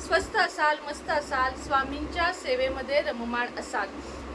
स्वस्त असाल मस्त असाल स्वामींच्या सेवेमध्ये रममाण असाल.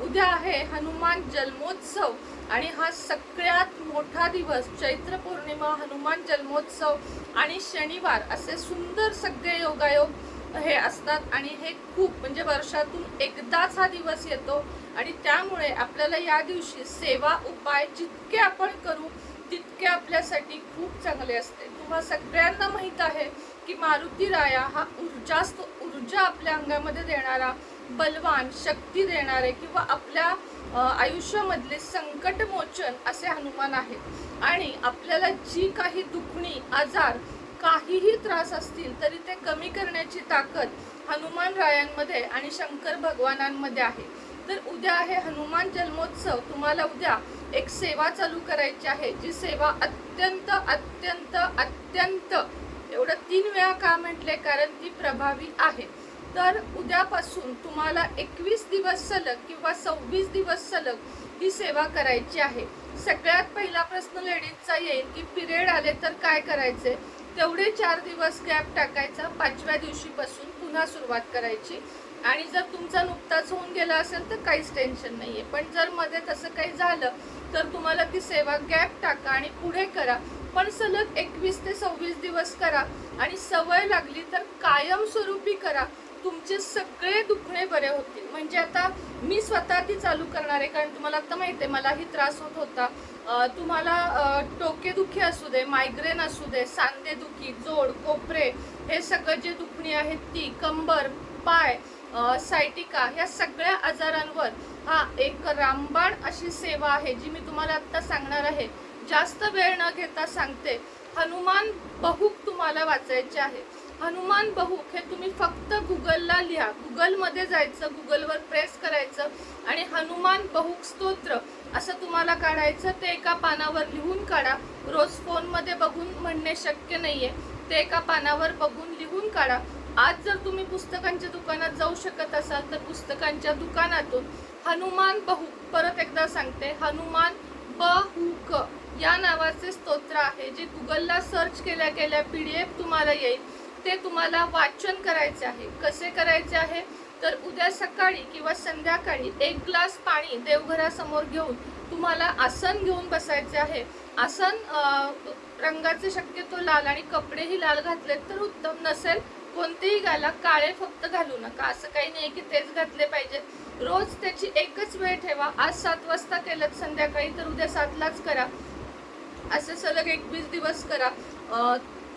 उद्या आहे हनुमान जन्मोत्सव आणि हा सगळ्यात मोठा दिवस चैत्र पौर्णिमा हनुमान जन्मोत्सव आणि शनिवार असे सुंदर सगळे योगायोग हे असतात आणि हे खूप म्हणजे वर्षातून एकदाच हा दिवस येतो आणि त्यामुळे आपल्याला या दिवशी सेवा उपाय जितके आपण करू तितके आपल्यासाठी खूप चांगले असते. तुम्हा सगळ्यांना माहीत आहे की मारुती राया हा ऊर्जास्त ऊर्जा आपल्या अंगामध्ये देणारा बलवान शक्ती देणारे किंवा आपल्या आयुष्यामधले संकटमोचन असे हनुमान आहेत. आणि आपल्याला जी काही दुखणी आजार काहीही त्रास असतील तरी ते कमी करण्याची ताकद हनुमान रायांमध्ये आणि शंकर भगवानांमध्ये आहे. तर उद्या आहे हनुमान जन्मोत्सव. तुम्हाला उद्या एक सेवा चालू करायची आहे जी सेवा अत्यंत अत्यंत अत्यंत एवढं तीन वेळा का म्हटले? कारण ती प्रभावी आहे. तर उद्यापासून तुम्हाला एकवीस दिवस सलग किंवा सव्वीस दिवस सलग ही सेवा करायची आहे. सगळ्यात पहिला प्रश्न लेडीजचा येईल की पिरियड आले तर काय करायचे? तेवढे चार दिवस गॅप टाकायचा. पाचव्या दिवशीपासून पुन्हा सुरुवात करायची. आणि जर तुमचा नुकताच होऊन गेला असेल तर काहीच टेन्शन नाहीये. पण जर मध्ये तसं काही झालं तर तुम्हाला ती सेवा गॅप टाका आणि पुढे करा. पण सलग एकवीस ते सव्वीस दिवस करा आणि सवय लागली तर कायमस्वरूपी करा. तुमचे सगळे दुखणे बरे होतील. म्हणजे आता मी स्वतः ती चालू करणार आहे कारण तुम्हाला आता माहिती आहे मलाही त्रास होत होता. तुम्हाला टोकेदुखी असू दे मायग्रेन असू दे सांधेदुखी जोड कोपरे हे सगळं जे दुखणी आहेत ती कंबर पाय सायटिका ह्या सगळ्या आजारांवर हा एक रामबाण अशी सेवा आहे जी मी तुम्हाला आत्ता सांगणार आहे. जास्त वेळ न घेता सांगते हनुमान बहुक तुम्हाला वाचायचे आहे. हनुमान बहुक हे तुम्ही फक्त गुगलला लिहा. गुगलमध्ये जायचं गुगलवर प्रेस करायचं आणि हनुमान बहुक स्तोत्र असं तुम्हाला काढायचं ते एका पानावर लिहून काढा. रोज फोनमध्ये बघून म्हणणे शक्य नाही आहे ते एका पानावर बघून लिहून काढा. आज जर तुम्ही पुस्तकांच्या दुकानात जाऊ शकत असाल तर पुस्तकांच्या दुकानातून हनुमान बहुक परत एकदा सांगते. हनुमान बहुक. या नावाचे स्तोत्र आहे जे गुगलला सर्च केल्या केल्या पी डी एफ तुम्हाला येईल. ते तुम्हाला वाचन करायचे आहे. कसे करायचे आहे? तर उद्या सकाळी किंवा संध्याकाळी एक ग्लास पाणी देवघरासमोर घेऊन तुम्हाला आसन घेऊन बसायचे आहे. आसन रंगाचे शक्यतो लाल आणि कपडेही लाल घातलेत तर उत्तम नसेल. कोणतेही घाला काळे फक्त घालू नका. असं काही नाही की तेच घातले पाहिजे. रोज त्याची एकच वेळ ठेवा. आज सात वाजता केलं संध्याकाळी तर उद्या सातलाच करा. असं सलग एकवीस दिवस करा.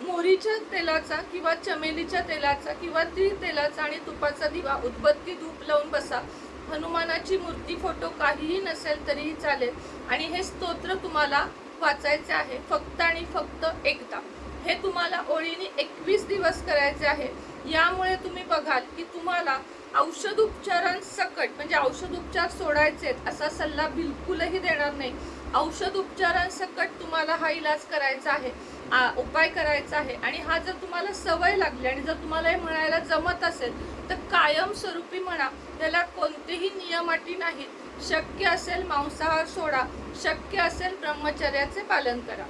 मोहरीच्या तेलाचा किंवा चमेलीच्या तेलाचा किंवा तीळ तेलाचा आणि तुपाचा दिवा उदबत्ती धूप लावून बसा. हनुमानाची मूर्ती फोटो काहीही नसेल तरीही चालेल. आणि हे स्तोत्र तुम्हाला वाचायचे आहे फक्त आणि फक्त एकदा. हे तुम्हाला ओळीने एकवीस दिवस करायचे आहे. यामुळे तुम्ही बघाल की तुम्हाला औषध उपचारांसकट म्हणजे औषध उपचार सोडायचे असा सल्ला बिलकुलही देणार नाही. औषध उपचारांसकट तुम्हाला हा इलाज करायचा आहे आ, उपाय करायचा आहे आणि हा जर तुम्हाला सवय लागली आणि जर तुम्हाला हे म्हणायला जमत असेल तर कायमस्वरूपी म्हणा त्याला कोणतेही नियमाटी नाहीत शक्य असेल मांसाहार सोडा शक्य असेल ब्रह्मचर्याचे पालन करा.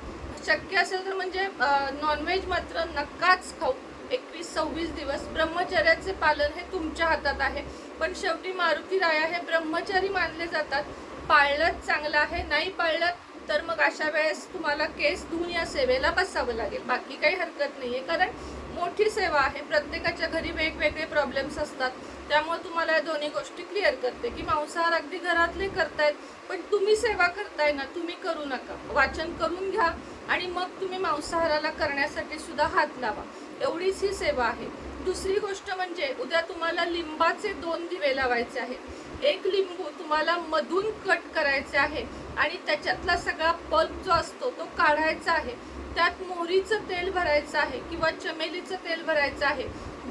शक्य असेल तर म्हणजे नॉनव्हेज मात्र नकाच खाऊ. एकवीस सव्वीस दिवस ब्रह्मचर्याचे पालन हे तुमच्या हातात आहे. पण शेवटी मारुती राया हे ब्रह्मचारी मानले जातात. पाळलंच चांगलं आहे नाही पाळलं तर मग अशा वेळेस तुम्हाला केस धुवून या सेवेला बसावं लागेल. बाकी काही हरकत नाही आहे कारण मोठी सेवा आहे. प्रत्येकाच्या घरी वेगवेगळे प्रॉब्लेम्स असतात. त्यामुळे तुम्हाला या दोन्ही गोष्टी क्लिअर करते की मांसाहार अगदी घरातले करतायत पण तुम्ही सेवा करताय ना तुम्ही करू नका. वाचन करून घ्या आणि मग तुम्ही मांसाहाराला करण्यासाठी सुद्धा हात लावा. एवढीच ही सेवा आहे. दुसरी गोष्ट म्हणजे उद्या तुम्हाला लिंबाचे दोन दिवे लावायचे आहेत. एक लिंबू तुम्हाला मधून कट करायचे आहे आणि त्याच्यातला सगळा पल्प जो असतो तो काढायचा आहे. त्यात मोहरीचं तेल भरायचं आहे किंवा चमेलीचं तेल भरायचं आहे.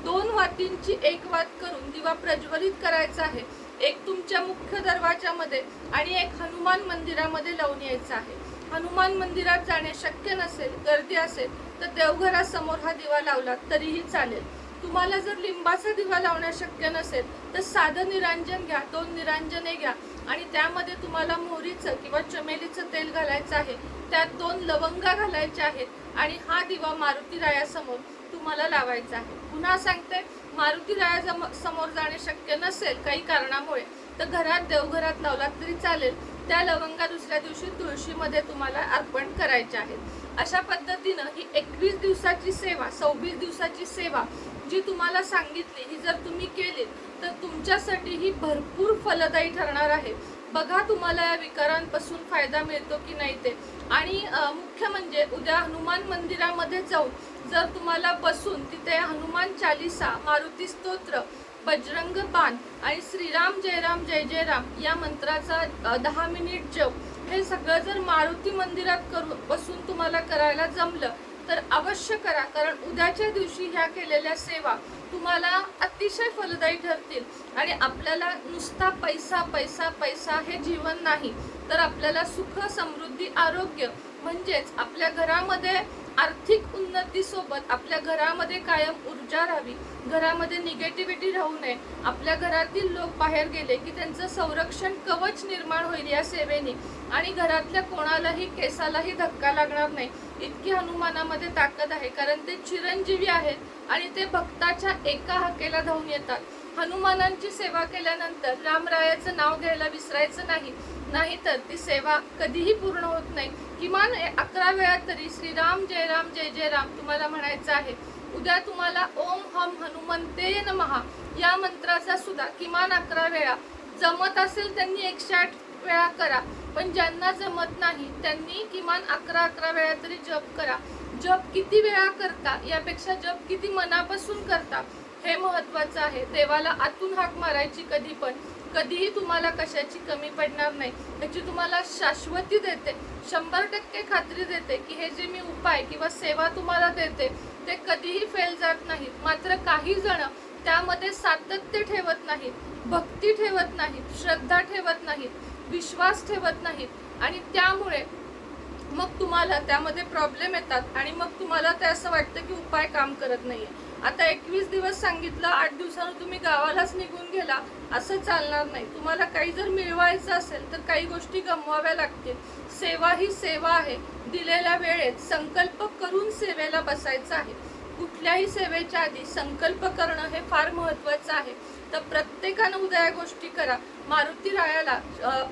दोन वातींची एक वात करून दिवा प्रज्वलित करायचा आहे. एक तुमच्या मुख्य दरवाजामध्ये आणि एक हनुमान मंदिरामध्ये लावून यायचं आहे. हनुमान मंदिरात जाणे शक्य नसेल गर्दी असेल तर देवघरासमोर हा दिवा लावला तरीही चालेल. तुम्हाला जर लिंबाचा दिवा लावणं शक्य नसेल तर साधं निरांजन घ्या दोन निरांजने घ्या. आणि त्यामध्ये तुम्हाला मोहरीचं किंवा चमेलीचं तेल घालायचं आहे त्यात दोन लवंगा घालायच्या आहेत आणि हा दिवा मारुती रायासमोर तुम्हाला लावायचा आहे. पुन्हा सांगते मारुती राया समोर जाणे शक्य नसेल काही कारणामुळे. तर घरात देवघरात लावलात तरी चालेल. त्या लवंगा दुसऱ्या दिवशी तुळशीमध्ये तुम्हाला अर्पण करायच्या आहेत. अशा पद्धतीनं ही एकवीस दिवसाची सेवा सव्वीस दिवसाची सेवा जी तुम्हाला सांगितली ही जर तुम्ही केली तर तुमच्यासाठी ही भरपूर फलदायी ठरणार आहे. बघा तुम्हाला या विकारांपासून फायदा मिळतो की नाही ते. आणि मुख्य म्हणजे उद्या हनुमान मंदिरामध्ये जाऊन जर तुम्हाला बसून तिथे हनुमान चालिसा मारुती स्तोत्र बजरंग बाण आणि श्रीराम जयराम जय जय राम या मंत्राचा दहा मिनिट जप. हे सगळं जर मारुती मंदिरात करू बसून तुम्हाला करायला जमलं तर अवश्य करा. कारण उद्याच्या दिवशी ह्या केलेल्या सेवा तुम्हाला अतिशय फलदायी ठरतील. आणि आपल्याला नुसता पैसा पैसा पैसा हे जीवन नाही. तर आपल्याला सुख समृद्धी आरोग्य म्हणजेच आपल्या घरामध्ये आर्थिक उन्नतीसोबत आपल्या घरामध्ये कायम ऊर्जा राहावी घरामध्ये निगेटिव्हिटी राहू नये आपल्या घरातील लोक बाहेर गेले की त्यांचं संरक्षण कवच निर्माण होईल या सेवेने. आणि घरातल्या कोणालाही केसालाही धक्का लागणार नाही इतकी हनुमानामध्ये ताकद आहे कारण ते चिरंजीवी आहेत आणि ते भक्ताच्या एका हाकेला धावून येतात. हनुमानांची सेवा केल्यानंतर रामरायाचं नाव घ्यायला विसरायचं नाही. नाहीतर ती सेवा कधीही पूर्ण होत नाही. किमान ए- अकरा वेळा तरी श्रीराम जय राम जय जय राम तुम्हाला म्हणायचं आहे. उद्या तुम्हाला ओम हम हनुमंते नमहा या मंत्राचा सुद्धा किमान अकरा वेळा. जमत असेल त्यांनी एकशे आठ वेळा करा. पण ज्यांना जमत नाही त्यांनी किमान अकरा अकरा वेळा तरी जप करा. जप किती वेळा करता यापेक्षा जप किती मनापासून करता हे महत्त्वाचं आहे. देवाला आतून हाक मारायची कधी पण कधीही तुम्हाला कशाची कमी पडणार नाही. याची तुम्हाला शाश्वती देते शंभर टक्के खात्री देते की हे जे मी उपाय किंवा सेवा तुम्हाला देते ते कधीही फेल जात नाहीत. मात्र काही जण त्यामध्ये सातत्य ठेवत नाहीत भक्ती ठेवत नाहीत श्रद्धा ठेवत नाहीत विश्वास ठेवत नाहीत आणि त्यामुळे मग तुम्हाला त्यामध्ये प्रॉब्लेम येतात आणि मग तुम्हाला ते असं वाटतं की उपाय काम करत नाही आहे आता एकवीस दिवस सांगितलं आठ दिवसानं तुम्ही गावालाच निघून गेला असं चालणार नाही. तुम्हाला काही जर मिळवायचं असेल तर काही गोष्टी गमवाव्या लागतील. सेवा ही सेवा आहे. दिलेल्या वेळेत संकल्प करून सेवेला बसायचं आहे. कुठल्याही सेवेच्या आधी संकल्प करणं हे फार महत्वाचं आहे. तर प्रत्येकानं उद्या या गोष्टी करा. मारुती रायाला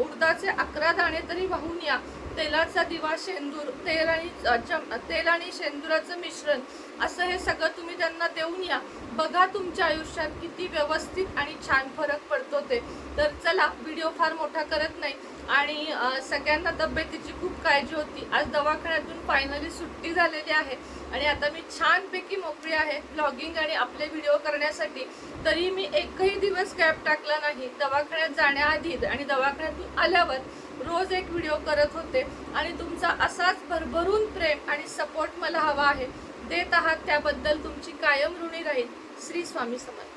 उडदाचे अकरा दाणे तरी वाहून या. तेलाचा दिवा शेंदूर तेल आणि चम- तेल आणि शेंदुराचं मिश्रण असं हे सगळं तुम्ही त्यांना देऊन या. बघा तुमच्या आयुष्यात किती व्यवस्थित आणि छान फरक पडतो ते. तर चला व्हिडिओ फार मोठा करत नाही. आणि सगळ्यांना तब्येतीची खूप काळजी होती. आज दवाखान्यातून फायनली सुट्टी झालेली आहे. आणि आता मी छानपैकी मोकळी आहे ब्लॉगिंग आणि आपले व्हिडिओ करण्यासाठी. तरी मी एकही दिवस गॅप टाकला नाही. दवाखान्यात जाण्याआधी आणि दवाखान्यातून आल्यावर रोज एक व्हिडिओ करत होते. आणि तुमचा असाच भरभरून प्रेम आणि सपोर्ट मला हवा आहे. देत आहात त्याबद्दल तुमची कायम ऋणी राहील. श्री स्वामी समर्थ.